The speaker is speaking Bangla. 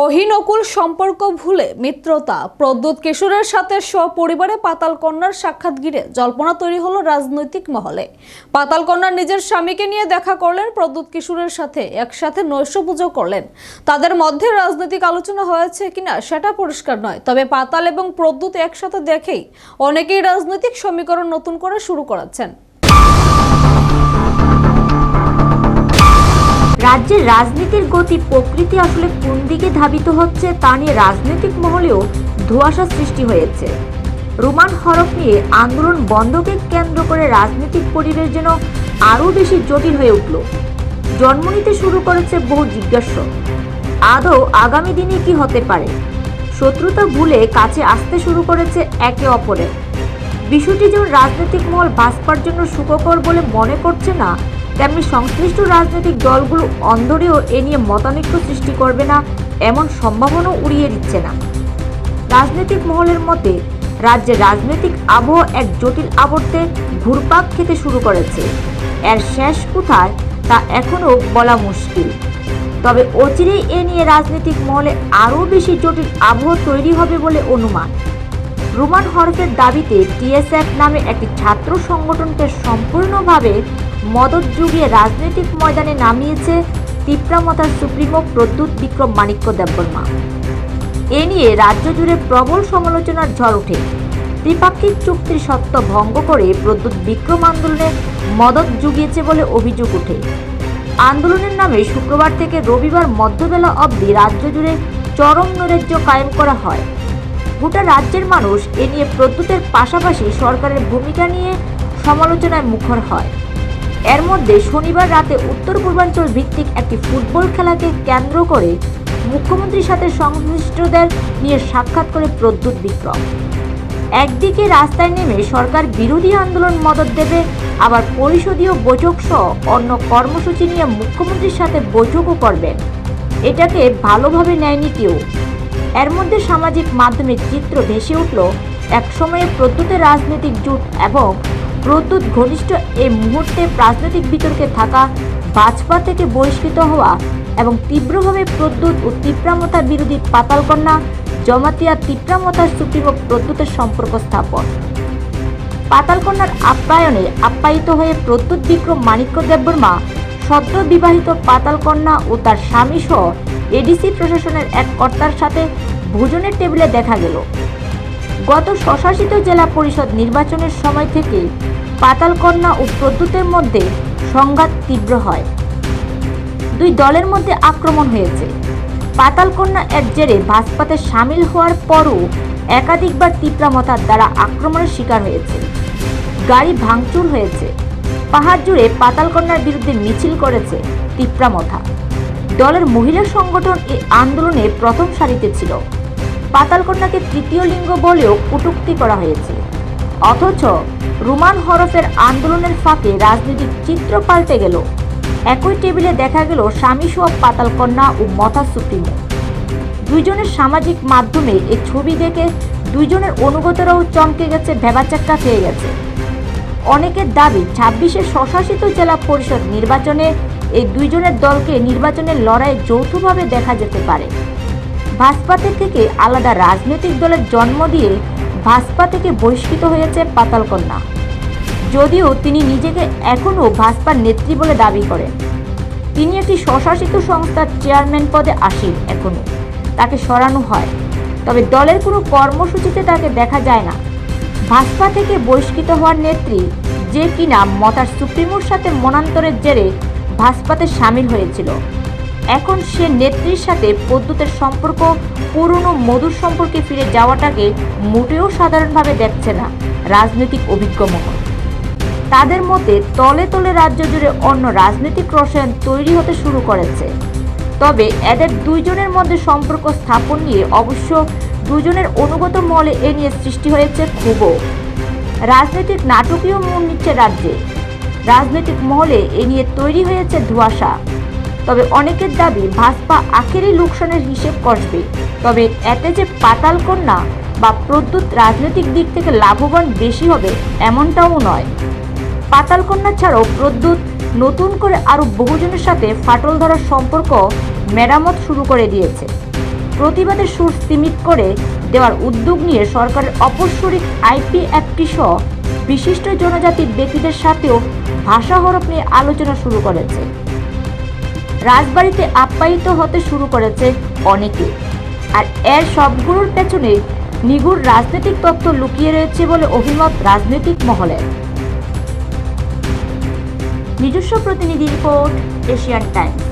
অহিনকুল সম্পর্ক ভুলে মিত্রতা। প্রদ্যুৎ কিশোরের সাথে সপরিবারে পাতাল কন্যার সাক্ষাৎ ঘিরে জল্পনা তৈরি হলো রাজনৈতিক মহলে। পাতাল কন্যার নিজের স্বামীকে নিয়ে দেখা করলেন প্রদ্যুৎ কিশোরের সাথে একসাথে নৈশ পুজো করলেন। তাদের মধ্যে রাজনৈতিক আলোচনা হয়েছে কিনা সেটা পরিষ্কার নয়, তবে পাতাল এবং প্রদ্যুৎ একসাথে দেখেই অনেকেই রাজনৈতিক সমীকরণ নতুন করে শুরু করেছেন। রাজ্যের রাজনীতির গতি প্রকৃতি আসলে কোন দিকে ধাবিত হচ্ছে তা নিয়ে রাজনৈতিক মহলেও ধোঁয়াশা সৃষ্টি হয়েছে। রোমান হরফ নিয়ে আন্দোলন বন্ধকে কেন্দ্র করে রাজনৈতিক পরিবেশ যেন আরও বেশি জটিল হয়ে উঠল। জন্ম নিতে শুরু করেছে বহু জিজ্ঞাস্য। আদৌ আগামী দিনে কি হতে পারে? শত্রুতা ভুলে কাছে আসতে শুরু করেছে একে অপরের। বিষয়টি যেমন রাজনৈতিক মহল বাঁচবার জন্য সুখকর বলে মনে করছে না তেমনি সংশ্লিষ্ট রাজনৈতিক দলগুলো অন্দরেও এ নিয়ে মতানৈক্য সৃষ্টি করবে না, এমন সম্ভাবনাও উড়িয়ে দিচ্ছে না। রাজনৈতিক মহলের মতে রাজ্যের রাজনৈতিক আবহাওয়া এক জটিল আবর্তে ঘুরপাক খেতে শুরু করেছে। এর শেষ কোথায় তা এখনও বলা মুশকিল। তবে অচিরেই এ নিয়ে রাজনৈতিক মহলে আরও বেশি জটিল আবহ তৈরি হবে বলে অনুমান। রোমান হরফের দাবিতে টিএসএফ নামে একটি ছাত্র সংগঠনকে সম্পূর্ণভাবে মদত জুগিয়ে রাজনৈতিক ময়দানে নামিয়েছে তিপ্রামতার সুপ্রিমো প্রদ্যুৎ বিক্রম মাণিক্য দেববর্মা। এ নিয়ে রাজ্য জুড়ে প্রবল সমালোচনার ঝড় ওঠে। দ্বিপাক্ষিক চুক্তির সত্ত্ব ভঙ্গ করে প্রদ্যুৎ বিক্রম আন্দোলনে মদত জুগিয়েছে বলে অভিযোগ ওঠে। আন্দোলনের নামে শুক্রবার থেকে রবিবার মধ্যবেলা অবধি রাজ্য জুড়ে চরম নৈরাজ্য কায়েম করা হয়। গোটা রাজ্যের মানুষ এ নিয়ে প্রদ্যুতের পাশাপাশি সরকারের ভূমিকা নিয়ে সমালোচনায় মুখর হয়। এর মধ্যে শনিবার রাতে উত্তর পূর্বাঞ্চল ভিত্তিক একটি ফুটবল খেলাকে কেন্দ্র করে মুখ্যমন্ত্রীর সাথে সংশ্লিষ্টদের নিয়ে সাক্ষাৎ করে প্রদ্যুৎ বিক্রম একদিকে রাস্তায় নেমে সরকার বিরোধী আন্দোলন মদত দেবে, আবার পরিষদীয় বৈঠক সহ অন্য কর্মসূচি নিয়ে মুখ্যমন্ত্রীর সাথে বৈঠকও করবেন। এটাকে ভালোভাবে নেয়নি কেউ। এর মধ্যে সামাজিক মাধ্যমে চিত্র ভেসে উঠল একসময়ে প্রদ্যুতের রাজনৈতিক জোট এবং প্রদ্যুৎ ঘনিষ্ঠ এই মুহূর্তে রাজনৈতিক বিতর্কে থাকা ভাজপা থেকে বহিষ্কৃত হওয়া এবং তীব্রভাবে প্রদ্যুৎ ও তীব্রামতা বিরোধী পাতালকন্যা জমাতিয়া তীব্রামতার সুপ্রিমো প্রদ্যুতের সম্পর্ক স্থাপন। পাতালকন্যার আপ্যায়নে আপ্যায়িত হয়ে প্রদ্যুৎ বিক্রম মাণিক্য দেববর্মা, সদ্য বিবাহিত পাতালকন্যা ও তার স্বামী সহ এডিসি প্রশাসনের এক কর্তার সাথে ভোজনের টেবিলে দেখা গেল। গত স্বশাসিত জেলা পরিষদ নির্বাচনের সময় থেকে পাতালকন্যা ও প্রদ্যুতের মধ্যে সংঘাত তীব্র হয়। দুই দলের মধ্যে আক্রমণ হয়েছে। পাতালকন্যা এর জেরে ভাজপাতে সামিল হওয়ার পরও একাধিকবার তীব্রামতার দ্বারা আক্রমণের শিকার হয়েছে। গাড়ি ভাঙচুর হয়েছে। পাহাড় জুড়ে পাতালকন্যার বিরুদ্ধে মিছিল করেছে তিপ্রামথা। দলের মহিলা সংগঠন এই আন্দোলনে প্রথম সারিতে ছিল। পাতালকন্যাকে তৃতীয় লিঙ্গ বলেও কটূক্তি করা হয়েছে। অথচ রোমান হরফের আন্দোলনের ফাঁকে রাজনৈতিক চিত্র পাল্টে গেল। একই টেবিলে দেখা গেল স্বামী সহ পাতালকন্যা ও মথা সুপ্রিমো। দুইজনের সামাজিক মাধ্যমে এই ছবি দেখে দুইজনের অনুগতরাও চমকে গেছে, ভেবাচাক্কা খেয়ে গেছে। অনেকের দাবি, ছাব্বিশে স্বশাসিত জেলা পরিষদ নির্বাচনে এই দুইজনের দলকে নির্বাচনের লড়াই যৌথভাবে দেখা যেতে পারে। ভাজপাতে থেকে আলাদা রাজনৈতিক দলের জন্ম দিয়ে ভাজপা থেকে বহিষ্কৃত হয়েছে পাতালকন্যা যদিও তিনি নিজেকে এখনও ভাজপার নেত্রী বলে দাবি করেন। তিনি একটি স্বশাসিত সংস্থার চেয়ারম্যান পদে আসীন এখনও। তাকে সরানো হয়। তবে দলের কোনো কর্মসূচিতে তাকে দেখা যায় না। ভাজপা থেকে বহিষ্কৃত হওয়ার নেত্রী যে কিনা মতার সুপ্রিমোর সাথে মনান্তরের জেরে ভাজপাতে সামিল হয়েছিল। এখন সে নেত্রীর সাথে পদ্যুতের সম্পর্ক, পুরনো মধুর সম্পর্কে ফিরে যাওয়াটাকে মোটেও সাধারণভাবে দেখছে না রাজনৈতিক অভিজ্ঞ মহল। তাদের মতে তলে তলে রাজ্য জুড়ে অন্য রাজনৈতিক রসায়ন তৈরি হতে শুরু করেছে। তবে এদের দুইজনের মধ্যে সম্পর্ক স্থাপন নিয়ে অবশ্য দুজনের অনুগত মহলে এ নিয়ে সৃষ্টি হয়েছে ক্ষোভও। রাজনৈতিক নাটকীয় মন নিচ্ছে রাজ্যে। রাজনৈতিক মহলে এ নিয়ে তৈরি হয়েছে ধোঁয়াশা। তবে অনেকের দাবি ভাজপা আখেরি লোকসানের হিসেব কষবে তবে এতে যে পাতাল কন্যা বা প্রদ্যুৎ রাজনৈতিক দিক থেকে লাভবান বেশি হবে এমনটাও নয়। পাতালকন্যা ছাড়াও প্রদ্যুৎ, নতুন করে আরও বহুজনের সাথে ফাটল ধরার সম্পর্ক মেরামত শুরু করে দিয়েছে। প্রতিবাদের সুর স্তিমিত করে দেওয়ার উদ্যোগ নিয়ে সরকারের অপস্বরিক আইপি অ্যাক্টটি সহ বিশিষ্ট জনজাতির ব্যক্তিদের সাথেও ভাষা হরফ নিয়ে আলোচনা শুরু করেছে। রাজবাড়িতে আপ্যায়িত হতে শুরু করেছে অনেকে। আর এর সবগুলোর পেছনে নিগুড় রাজনৈতিক তত্ত্ব লুকিয়ে রয়েছে বলে অভিমত রাজনৈতিক মহলে। নিজস্ব প্রতিনিধি রিপোর্ট, এশিয়ান টাইমস।